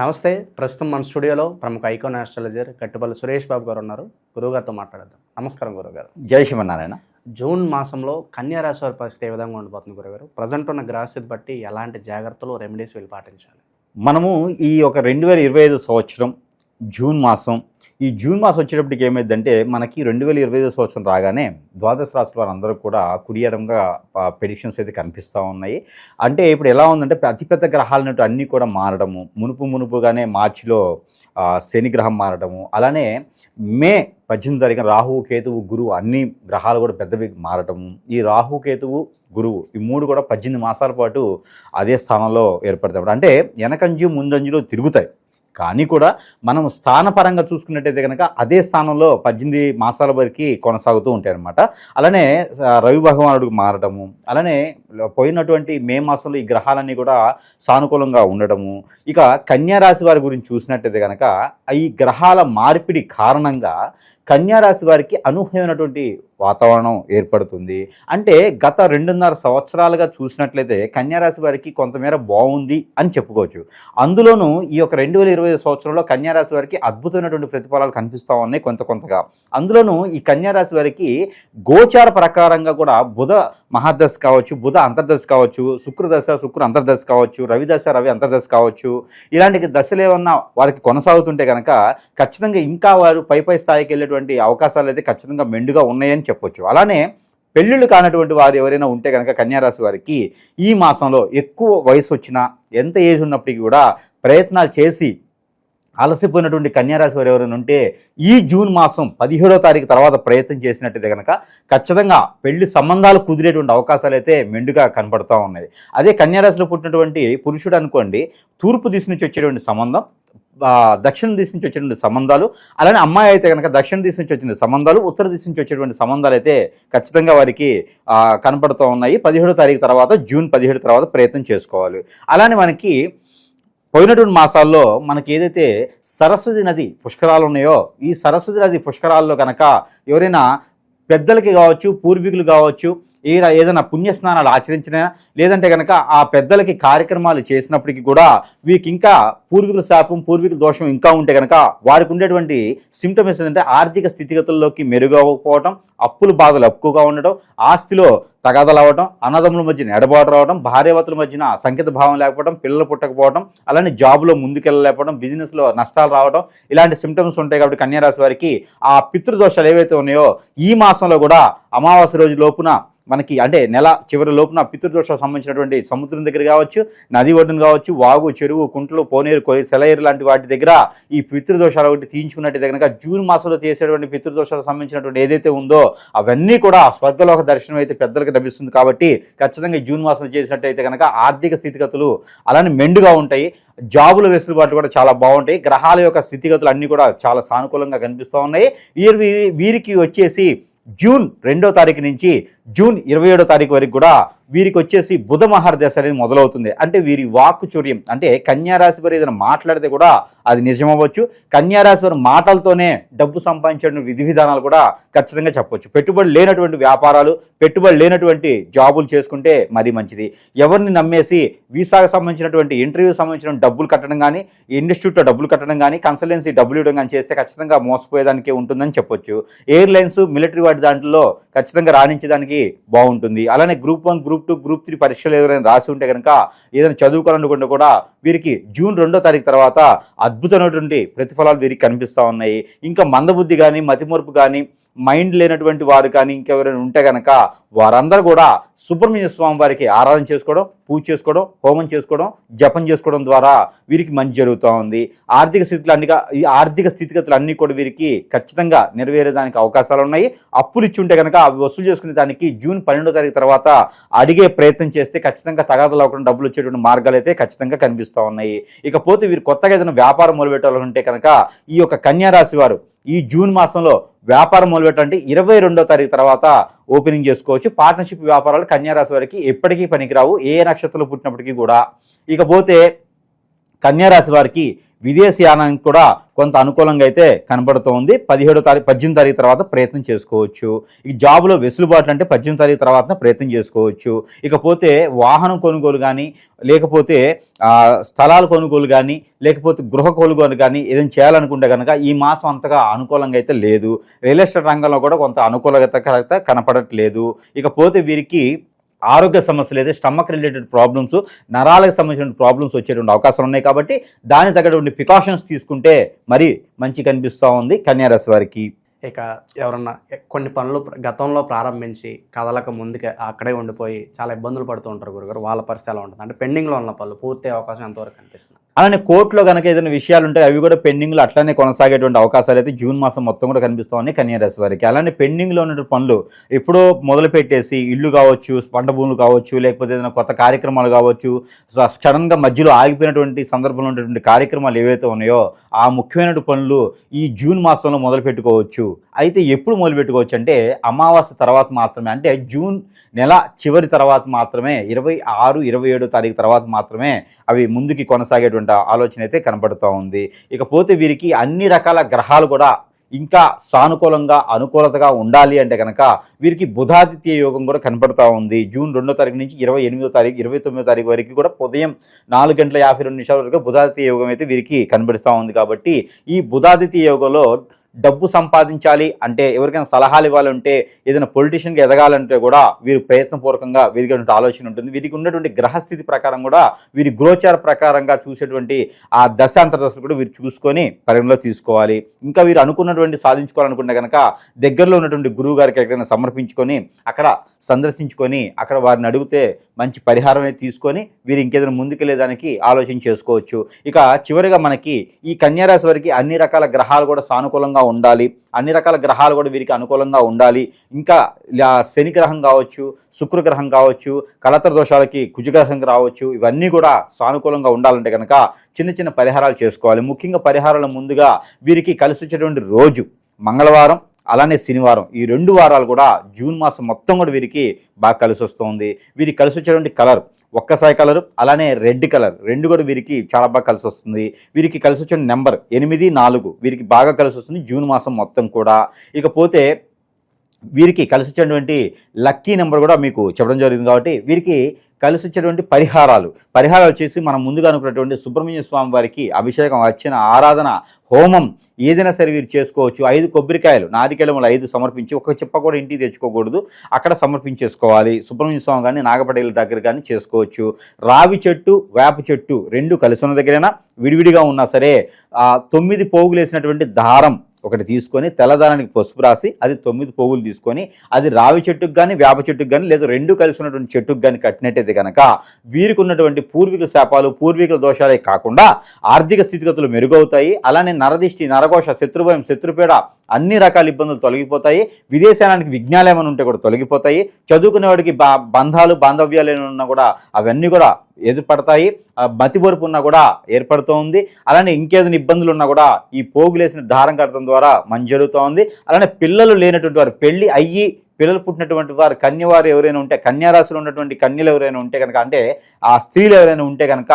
నమస్తే ప్రస్తుతం మన స్టూడియోలో ప్రముఖ ఐకాన్ ఆస్ట్రాలజర్ కట్టుబల్లి సురేష్ బాబు గారు ఉన్నారు. గురువుగారితో మాట్లాడదాం. నమస్కారం గురుగారు జై శ్రీమన్నారాయణ. జూన్ మాసంలో కన్యా రాశి వారి పరిస్థితి ఏ విధంగా ఉండబోతుంది గురుగారు ప్రజెంట్ ఉన్న గ్రహస్థితి బట్టి ఎలాంటి జాగ్రత్తలు రెమెడీస్ వీళ్ళు పాటించాలి? మనము ఈ ఒక రెండు వేల ఇరవై ఐదు సంవత్సరం జూన్ మాసం ఈ జూన్ మాసం వచ్చేటప్పటికి ఏమైందంటే మనకి రెండు వేల ఇరవై ఐదో సంవత్సరం రాగానే ద్వాదశ రాశుల వారందరూ కూడా కుడియడంగా ప్రెడిక్షన్స్ అయితే కనిపిస్తూ ఉన్నాయి. అంటే ఇప్పుడు ఎలా ఉందంటే అతిపెద్ద గ్రహాలన్నట్టు అన్నీ కూడా మారడము. మునుపు మునుపుగానే మార్చిలో శని గ్రహం మారడము. అలానే మే పద్దెనిమిది తారీఖున రాహువు కేతువు గురువు అన్ని గ్రహాలు కూడా పెద్దవి మారటము ఈ రాహు కేతువు గురువు ఈ మూడు కూడా పద్దెనిమిది మాసాల పాటు అదే స్థానంలో ఏర్పడతాడు అంటే వెనకంజు ముందంజులో తిరుగుతాయి. కానీ కూడా మనం స్థానపరంగా చూసుకున్నట్టయితే కనుక అదే స్థానంలో పద్దెనిమిది మాసాల వరకు కొనసాగుతూ ఉంటాయన్నమాట. అలానే రవి భగవానుడికి మారడము అలానే పోయినటువంటి మే మాసంలో ఈ గ్రహాలన్నీ కూడా సానుకూలంగా ఉండటము ఇక కన్యా రాశి వారి గురించి చూసినట్టయితే కనుక ఈ గ్రహాల మార్పిడి కారణంగా కన్యారాశి వారికి అనూహ్యమైనటువంటి వాతావరణం ఏర్పడుతుంది. అంటే గత రెండున్నర సంవత్సరాలుగా చూసినట్లయితే కన్యారాశి వారికి కొంతమేర బాగుంది అని చెప్పుకోవచ్చు. అందులోనూ ఈ యొక్క రెండు వేల ఇరవై సంవత్సరంలో కన్యారాశి వారికి అద్భుతమైనటువంటి ప్రతిఫలాలు కనిపిస్తూ ఉన్నాయి కొంత కొంతగా. అందులోనూ ఈ కన్యారాశి వారికి గోచార ప్రకారంగా కూడా బుధ మహాదశ కావచ్చు బుధ అంతర్దశ కావచ్చు శుక్రదశ శుక్ర అంతర్దశ కావచ్చు రవిదశ రవి అంతర్దశ కావచ్చు ఇలాంటి దశలు ఏమన్నా వారికి కొనసాగుతుంటే కనుక ఖచ్చితంగా ఇంకా వారు పై పై స్థాయికి వెళ్ళేటువంటి అవకాశాలు అయితే ఖచ్చితంగా మెండుగా ఉన్నాయని చెప్పొచ్చు. అలానే పెళ్ళిళ్ళు కానటువంటి వారు ఎవరైనా ఉంటే కనుక కన్యారాశి వారికి ఈ మాసంలో ఎక్కువ వయసు వచ్చినా ఎంత ఏజ్ ఉన్నప్పటికీ కూడా ప్రయత్నాలు చేసి అలసిపోయినటువంటి కన్యారాశి వారు ఎవరైనా ఉంటే ఈ జూన్ మాసం పదిహేడో తారీఖు తర్వాత ప్రయత్నం చేసినట్టయితే కనుక ఖచ్చితంగా పెళ్ళి సంబంధాలు కుదిరేటువంటి అవకాశాలు అయితే మెండుగా కనపడుతూ ఉన్నాయి. అదే కన్యారాశిలో పుట్టినటువంటి పురుషుడు అనుకోండి తూర్పు దిశ నుంచి వచ్చేటువంటి సంబంధం దక్షిణ దిశ నుంచి వచ్చేటువంటి సంబంధాలు అలానే అమ్మాయి అయితే కనుక దక్షిణ దిశ నుంచి వచ్చిన సంబంధాలు ఉత్తర దిశ నుంచి వచ్చేటువంటి సంబంధాలు అయితే ఖచ్చితంగా వారికి కనపడుతూ ఉన్నాయి. పదిహేడో తారీఖు తర్వాత జూన్ పదిహేడు తర్వాత ప్రయత్నం చేసుకోవాలి. అలానే మనకి పోయినటువంటి మాసాల్లో మనకి ఏదైతే సరస్వతి నది పుష్కరాలు ఉన్నాయో ఈ సరస్వతి నది పుష్కరాల్లో కనుక ఎవరైనా పెద్దలకి కావచ్చు పూర్వీకులు కావచ్చు ఏ ఏదైనా పుణ్యస్నానాలు ఆచరించినా లేదంటే కనుక ఆ పెద్దలకి కార్యక్రమాలు చేసినప్పటికీ కూడా వీరికి ఇంకా పూర్వీకుల శాపం పూర్వీకుల దోషం ఇంకా ఉంటే కనుక వారికి ఉండేటువంటి సిమ్టమ్స్ ఏంటంటే ఆర్థిక స్థితిగతుల్లోకి మెరుగవకపోవడం అప్పుల బాధలు ఎక్కువగా ఉండటం ఆస్తిలో తగాదలు అవ్వడం అన్నదమ్ముల మధ్యన ఎడబాటు రావడం భార్యావతుల మధ్యన సంకేత భావం లేకపోవడం పిల్లలు పుట్టకపోవడం అలానే జాబ్లో ముందుకెళ్ళలేకపోవడం బిజినెస్లో నష్టాలు రావడం ఇలాంటి సిమ్టమ్స్ ఉంటాయి కాబట్టి కన్యారాశి వారికి ఆ పితృదోషాలు ఏవైతే ఉన్నాయో ఈ మాసంలో కూడా అమావాస్య రోజు లోపున మనకి అంటే నెల చివరి లోపున పితృదోషాలకు సంబంధించినటువంటి సముద్రం దగ్గర కావచ్చు నది ఒడ్డున కావచ్చు వాగు చెరువు కుంటలు పోనేరు కొలి సెలయేరు లాంటి వాటి దగ్గర ఈ పితృదోషాలు ఒకటి తీయించుకున్నట్టయితే కనుక జూన్ మాసంలో చేసేటువంటి పితృదోషాలకు సంబంధించినటువంటి ఏదైతే ఉందో అవన్నీ కూడా స్వర్గలోక దర్శనం అయితే పెద్దలకు లభిస్తుంది కాబట్టి ఖచ్చితంగా జూన్ మాసంలో చేసినట్టయితే కనుక ఆర్థిక స్థితిగతులు అలానే మెండుగా ఉంటాయి. జాబుల వెసులుబాటు కూడా చాలా బాగుంటాయి. గ్రహాల యొక్క స్థితిగతులు అన్నీ కూడా చాలా సానుకూలంగా కనిపిస్తూ ఉన్నాయి. వీరి వీరికి వచ్చేసి జూన్ రెండో తారీఖు నుంచి జూన్ ఇరవై ఏడో తారీఖు వరకు కూడా వీరికి వచ్చేసి బుధ మహర్దశ అనేది మొదలవుతుంది. అంటే వీరి వాక్కు అంటే కన్యారాశి వారు ఏదైనా మాట్లాడితే కూడా అది నిజమవ్వచ్చు. కన్యారాశి వారి మాటలతోనే డబ్బు సంపాదించడం విధి విధానాలు కూడా ఖచ్చితంగా చెప్పొచ్చు పెట్టుబడి లేనటువంటి వ్యాపారాలు పెట్టుబడి లేనటువంటి జాబులు చేసుకుంటే మరీ మంచిది. ఎవరిని నమ్మేసి వీసాకు సంబంధించినటువంటి ఇంటర్వ్యూ సంబంధించిన డబ్బులు కట్టడం కానీ ఇన్స్టిట్యూట్లో డబ్బులు కట్టడం కానీ కన్సల్టెన్సీ డబ్బులు ఇవ్వడం కానీ చేస్తే ఖచ్చితంగా మోసపోయేదానికే ఉంటుందని చెప్పొచ్చు. ఎయిర్లైన్స్ మిలిటరీ వాటి దాంట్లో ఖచ్చితంగా రాణించడానికి బాగుంటుంది. అలానే group one group two group three పరీక్షలు ఎవరైనా రాసి ఉంటే కనుక ఏదైనా చదువుకోవాలనుకుంటే కూడా వీరికి జూన్ రెండో తారీఖు తర్వాత అద్భుతమైనటువంటి ప్రతిఫలాలు వీరికి కనిపిస్తూ ఉన్నాయి. ఇంకా మందబుద్ధి కానీ మతిమూర్పు కానీ మైండ్ లేనటువంటి వారు కానీ ఇంకెవరైనా ఉంటే కనుక వారందరూ కూడా సుబ్రహ్మణ్య స్వామి వారికి ఆరాధన చేసుకోవడం పూజ చేసుకోవడం హోమం చేసుకోవడం జపం చేసుకోవడం ద్వారా వీరికి మంచి జరుగుతూ ఉంది. ఆర్థిక స్థితిలో అన్ని ఈ ఆర్థిక స్థితిగతులు అన్నీ కూడా వీరికి ఖచ్చితంగా నెరవేరేదానికి అవకాశాలు ఉన్నాయి. అప్పులు ఇచ్చి ఉంటే కనుక అవి వసూలు చేసుకునే దానికి జూన్ పన్నెండో తారీఖు తర్వాత అడిగే ప్రయత్నం చేస్తే ఖచ్చితంగా తగాదలు అవ్వకుండా డబ్బులు వచ్చేటువంటి మార్గాలు అయితే ఖచ్చితంగా కనిపిస్తూ ఉన్నాయి. ఇకపోతే వీరు కొత్తగా ఏదైనా వ్యాపారం మొదలుపెట్టాలంటే కనుక ఈ యొక్క కన్యా రాశి వారు ఈ జూన్ మాసంలో వ్యాపారం మొదలుపెట్టండి. ఇరవై రెండో తారీఖు తర్వాత ఓపెనింగ్ చేసుకోవచ్చు. పార్ట్నర్షిప్ వ్యాపారాలు కన్యారాశి వారికి ఎప్పటికీ పనికిరావు. ఏ నక్షత్రంలో పుట్టినప్పటికీ కూడా. ఇకపోతే కన్యారాశి వారికి విదేశీయానానికి కూడా కొంత అనుకూలంగా అయితే కనబడుతోంది. పదిహేడో తారీఖు పద్దెనిమిది తారీఖు తర్వాత ప్రయత్నం చేసుకోవచ్చు. ఈ జాబ్లో వెసులుబాట్లు అంటే పద్దెనిమిది తారీఖు తర్వాత ప్రయత్నం చేసుకోవచ్చు. ఇకపోతే వాహనం కొనుగోలు కానీ లేకపోతే స్థలాలు స్థలాల కొనుగోలు కానీ లేకపోతే గృహ కొనుగోలు కానీ ఏదైనా చేయాలనుకుంటే కనుక ఈ మాసం అంతగా అనుకూలంగా అయితే లేదు. రియల్ ఎస్టేట్ రంగంలో కూడా కొంత అనుకూలత కనపడట్లేదు. ఇకపోతే వీరికి ఆరోగ్య సమస్యలు అయితే స్టమక్ రిలేటెడ్ ప్రాబ్లమ్స్ నరాలకు సంబంధించిన ప్రాబ్లమ్స్ వచ్చేటువంటి అవకాశాలు ఉన్నాయి కాబట్టి దానికి తగ్గటువంటి ప్రికాషన్స్ తీసుకుంటే మరి మంచి కనిపిస్తూ ఉంది కన్యారాశి వారికి. ఇక ఎవరన్నా కొన్ని పనులు గతంలో ప్రారంభించి కదలక ముందుకే అక్కడే ఉండిపోయి చాలా ఇబ్బందులు పడుతూ ఉంటారు గురుగారు. వాళ్ళ పరిస్థితి ఎలా ఉంటుంది? అంటే పెండింగ్లో ఉన్న పనులు పూర్తి అవకాశం ఎంతవరకు కనిపిస్తుంది అలానే కోర్టులో కనుక ఏదైనా విషయాలు ఉంటే అవి కూడా పెండింగ్లో అట్లానే కొనసాగేటువంటి అవకాశాలు అయితే జూన్ మాసం మొత్తం కూడా కనిపిస్తూ ఉన్నాయి కన్యారాశి వారికి. అలానే పెండింగ్లో ఉన్నటువంటి పనులు ఎప్పుడో మొదలుపెట్టేసి ఇల్లు కావచ్చు పంట భూములు కావచ్చు లేకపోతే ఏదైనా కొత్త కార్యక్రమాలు కావచ్చు సడన్గా మధ్యలో ఆగిపోయినటువంటి సందర్భంలో ఉన్నటువంటి కార్యక్రమాలు ఏవైతే ఉన్నాయో ఆ ముఖ్యమైన పనులు ఈ జూన్ మాసంలో మొదలు పెట్టుకోవచ్చు అయితే ఎప్పుడు మొదలు పెట్టుకోవచ్చు అంటే అమావాస్య తర్వాత మాత్రమే. అంటే జూన్ నెల చివరి తర్వాత మాత్రమే ఇరవై ఆరు ఇరవై ఏడు తారీఖు తర్వాత మాత్రమే అవి ముందుకి కొనసాగేటువంటి ఆలోచన అయితే కనపడుతూ ఉంది. ఇకపోతే వీరికి అన్ని రకాల గ్రహాలు కూడా ఇంకా సానుకూలంగా అనుకూలతగా ఉండాలి అంటే కనుక వీరికి బుధాదిత్య యోగం కూడా కనపడతా ఉంది. జూన్ రెండో తారీఖు నుంచి ఇరవై ఎనిమిదో తారీఖు ఇరవై తొమ్మిదో తారీఖు వరకు కూడా ఉదయం నాలుగు గంటల యాభై రెండు నిమిషాల వరకు బుధాదిత్య యోగం అయితే వీరికి కనబడుతూ ఉంది. కాబట్టి ఈ బుధాదిత్య యోగంలో డబ్బు సంపాదించాలి అంటే ఎవరికైనా సలహాలు ఇవ్వాలంటే ఏదైనా పొలిటీషియన్గా ఎదగాలంటే కూడా వీరు ప్రయత్నపూర్వకంగా వీరికి ఆలోచన ఉంటుంది. వీరికి ఉన్నటువంటి గ్రహస్థితి ప్రకారం కూడా వీరి గ్రోచార ప్రకారంగా చూసేటువంటి ఆ దశ దశలు కూడా వీరు చూసుకొని పరిగణలో తీసుకోవాలి. ఇంకా వీరు అనుకున్నటువంటి సాధించుకోవాలనుకుంటే కనుక దగ్గరలో ఉన్నటువంటి గురువు గారికి ఎక్కడైనా సమర్పించుకొని అక్కడ సందర్శించుకొని అక్కడ వారిని అడిగితే మంచి పరిహారం అనేది తీసుకొని వీరు ఇంకేదైనా ముందుకెళ్ళేదానికి ఆలోచన చేసుకోవచ్చు. ఇక చివరిగా మనకి ఈ కన్యారాశి వారికి అన్ని రకాల గ్రహాలు కూడా సానుకూలంగా ఉండాలి. అన్ని రకాల గ్రహాలు కూడా వీరికి అనుకూలంగా ఉండాలి. ఇంకా శని గ్రహం కావచ్చు శుక్ర గ్రహం కావచ్చు కలతర దోషాలకి కుజగ్రహం రావచ్చు ఇవన్నీ కూడా సానుకూలంగా ఉండాలంటే కనుక చిన్న చిన్న పరిహారాలు చేసుకోవాలి. ముఖ్యంగా పరిహారాల ముందుగా వీరికి కలిసి వచ్చేటువంటి రోజు మంగళవారం అలానే శనివారం. ఈ రెండు వారాలు కూడా జూన్ మాసం మొత్తం కూడా వీరికి బాగా కలిసి వస్తుంది. వీరికి కలిసి వచ్చేటువంటి కలర్ ఒక్కసారి కలర్ అలానే రెడ్ కలర్ రెండు కూడా వీరికి చాలా బాగా కలిసి వస్తుంది. వీరికి కలిసి వచ్చిన నెంబర్ ఎనిమిది నాలుగు వీరికి బాగా కలిసి వస్తుంది జూన్ మాసం మొత్తం కూడా. ఇకపోతే వీరికి కలిసి వచ్చేటువంటి లక్కీ నెంబర్ కూడా మీకు చెప్పడం జరిగింది కాబట్టి వీరికి కలిసి వచ్చేటువంటి పరిహారాలు. పరిహారాలు వచ్చేసి మనం ముందుగా అనుకున్నటువంటి సుబ్రహ్మణ్య స్వామి వారికి అభిషేకం వచ్చిన ఆరాధన హోమం ఏదైనా సరే వీరు చేసుకోవచ్చు. ఐదు కొబ్బరికాయలు నారికేళములు ఐదు సమర్పించి ఒక చిప్ప కూడా ఇంటికి తెచ్చుకోకూడదు. అక్కడ సమర్పించేసుకోవాలి. సుబ్రహ్మణ్య స్వామి కానీ నాగపటేల దగ్గర కానీ చేసుకోవచ్చు. రావి చెట్టు వేప చెట్టు రెండు కలిసి ఉన్న దగ్గరైనా? విడివిడిగా ఉన్నా సరే తొమ్మిది పోగులేసినటువంటి దారం ఒకటి తీసుకొని తెల్లదారానికి పసుపు రాసి అది తొమ్మిది పోగులు తీసుకొని అది రావి చెట్టుకు కానీ వేప చెట్టుకు కానీ లేదా రెండు కలిసి ఉన్నటువంటి చెట్టుకు కానీ కట్టినట్టయితే కనుక వీరికి ఉన్నటువంటి పూర్వీకుల శాపాలు పూర్వీకుల దోషాలే కాకుండా ఆర్థిక స్థితిగతులు మెరుగవుతాయి. అలానే నరదిష్టి నరఘోష శత్రుభయం శత్రుపీడ అన్ని రకాల ఇబ్బందులు తొలగిపోతాయి. విదేశానికి విజ్ఞానం ఏమైనా ఉంటే కూడా తొలగిపోతాయి. చదువుకునేవాడికి బా బంధాలు బాంధవ్యాలు ఏమైనా ఉన్నా కూడా అవన్నీ కూడా ఎదురుపడతాయి ఆ ఉన్నా కూడా ఏర్పడుతోంది. అలానే ఇంకేదైనా ఇబ్బందులు ఉన్నా కూడా ఈ పోగులేసిన దారం కట్టడం ద్వారా మంచి జరుగుతోంది అలానే పిల్లలు లేనటువంటి వారు పెళ్ళి అయ్యి పిల్లలు పుట్టినటువంటి వారు కన్యవారు ఎవరైనా ఉంటే కన్యారాశిలో ఉన్నటువంటి కన్యలు ఎవరైనా ఉంటే కనుక అంటే ఆ స్త్రీలు ఎవరైనా ఉంటే కనుక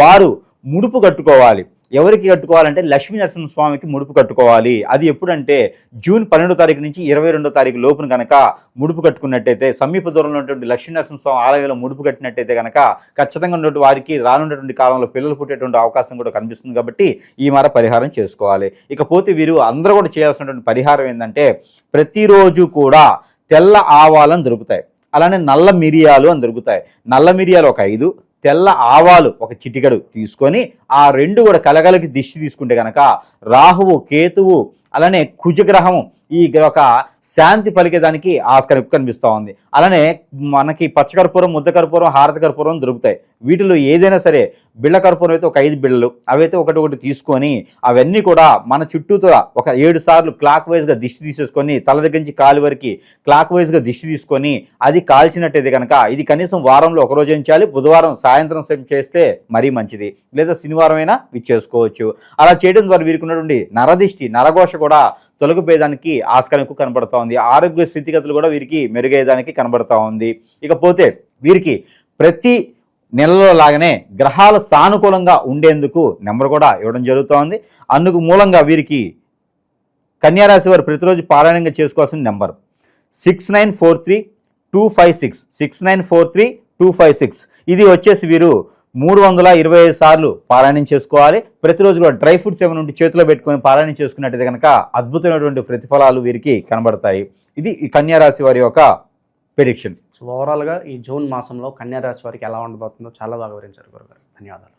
వారు ముడుపు కట్టుకోవాలి. ఎవరికి కట్టుకోవాలంటే లక్ష్మీ నరసింహస్వామికి ముడుపు కట్టుకోవాలి. అది ఎప్పుడంటే జూన్ పన్నెండో తారీఖు నుంచి ఇరవై రెండో తారీఖు లోపున కనుక ముడుపు కట్టుకున్నట్టయితే సమీప దూరంలో ఉన్నటువంటి లక్ష్మీ నరసింహ స్వామి ఆలయంలో ముడుపు కట్టినట్టయితే కనుక ఖచ్చితంగా ఉన్నటువంటి వారికి రానున్నటువంటి కాలంలో పిల్లలు పుట్టేటువంటి అవకాశం కూడా కనిపిస్తుంది కాబట్టి ఈ మార పరిహారం చేసుకోవాలి. ఇకపోతే వీరు అందరూ కూడా చేయాల్సినటువంటి పరిహారం ఏంటంటే ప్రతిరోజు కూడా తెల్ల ఆవాలను దొరుకుతాయి. అలానే నల్ల మిరియాలు అని దొరుకుతాయి. నల్ల మిరియాలు ఒక ఐదు తెల్ల ఆవాలు ఒక చిటికడు తీసుకొని ఆ రెండు కూడా కలగలకి దిష్టి తీసుకుంటే కనుక రాహువు కేతువు అలానే కుజగ్రహము ఈ ఒక శాంతి పలికేదానికి ఆస్కారం కనిపిస్తూ ఉంది. అలానే మనకి పచ్చకర్పూరం ముద్ద కర్పూరం కర్పూరం దొరుకుతాయి. వీటిలో ఏదైనా సరే బిళ్ళ కర్పూరం అయితే ఒక ఐదు బిళ్ళలు అవైతే ఒకటి ఒకటి తీసుకొని అవన్నీ కూడా మన చుట్టూతో ఒక ఏడు సార్లు క్లాక్ వైజ్గా దిష్టి తీసేసుకొని తల దగ్గర నుంచి కాలు వరకు క్లాక్ వైజ్గా దిష్టి తీసుకొని అది కాల్చినట్టయితే కనుక ఇది కనీసం వారంలో ఒక రోజు చేయాలి బుధవారం సాయంత్రం సేపు చేస్తే మరీ మంచిది. లేదా శనివారం అయినా ఇది చేసుకోవచ్చు. అలా చేయడం ద్వారా వీరికి ఉన్నటువంటి నరదిష్టి నరఘోష కూడా తొలగిపోయేదానికి ఆస్కారం ఎక్కువ కనబడతా ఉంది. ఆరోగ్య స్థితిగతులు కూడా వీరికి మెరుగయ్యేదానికి కనబడతా ఉంది. ఇకపోతే వీరికి ప్రతి నెలలో లాగానే గ్రహాలు సానుకూలంగా ఉండేందుకు నెంబర్ కూడా ఇవ్వడం జరుగుతోంది అందుకు మూలంగా వీరికి కన్యారాశి వారు ప్రతిరోజు పారాయణంగా చేసుకోవాల్సిన number six nine four three two five six. Six nine four three two five six. ఇది వచ్చేసి వీరు మూడు వందల ఇరవై ఐదు సార్లు పారాయణం చేసుకోవాలి. ప్రతిరోజు కూడా డ్రై ఫ్రూట్స్ ఏమైనా ఉంటే చేతిలో పెట్టుకొని పారాయణం చేసుకున్నట్టయితే కనుక అద్భుతమైనటువంటి ప్రతిఫలాలు వీరికి కనబడతాయి. ఇది ఈ కన్యారాశి వారి యొక్క ప్రిడిక్షన్ సో ఓవరాల్గా ఈ జూన్ మాసంలో కన్యారాశి వారికి ఎలా ఉండబోతుందో చాలా బాగా వివరించారు గురుగారు. ధన్యవాదాలు.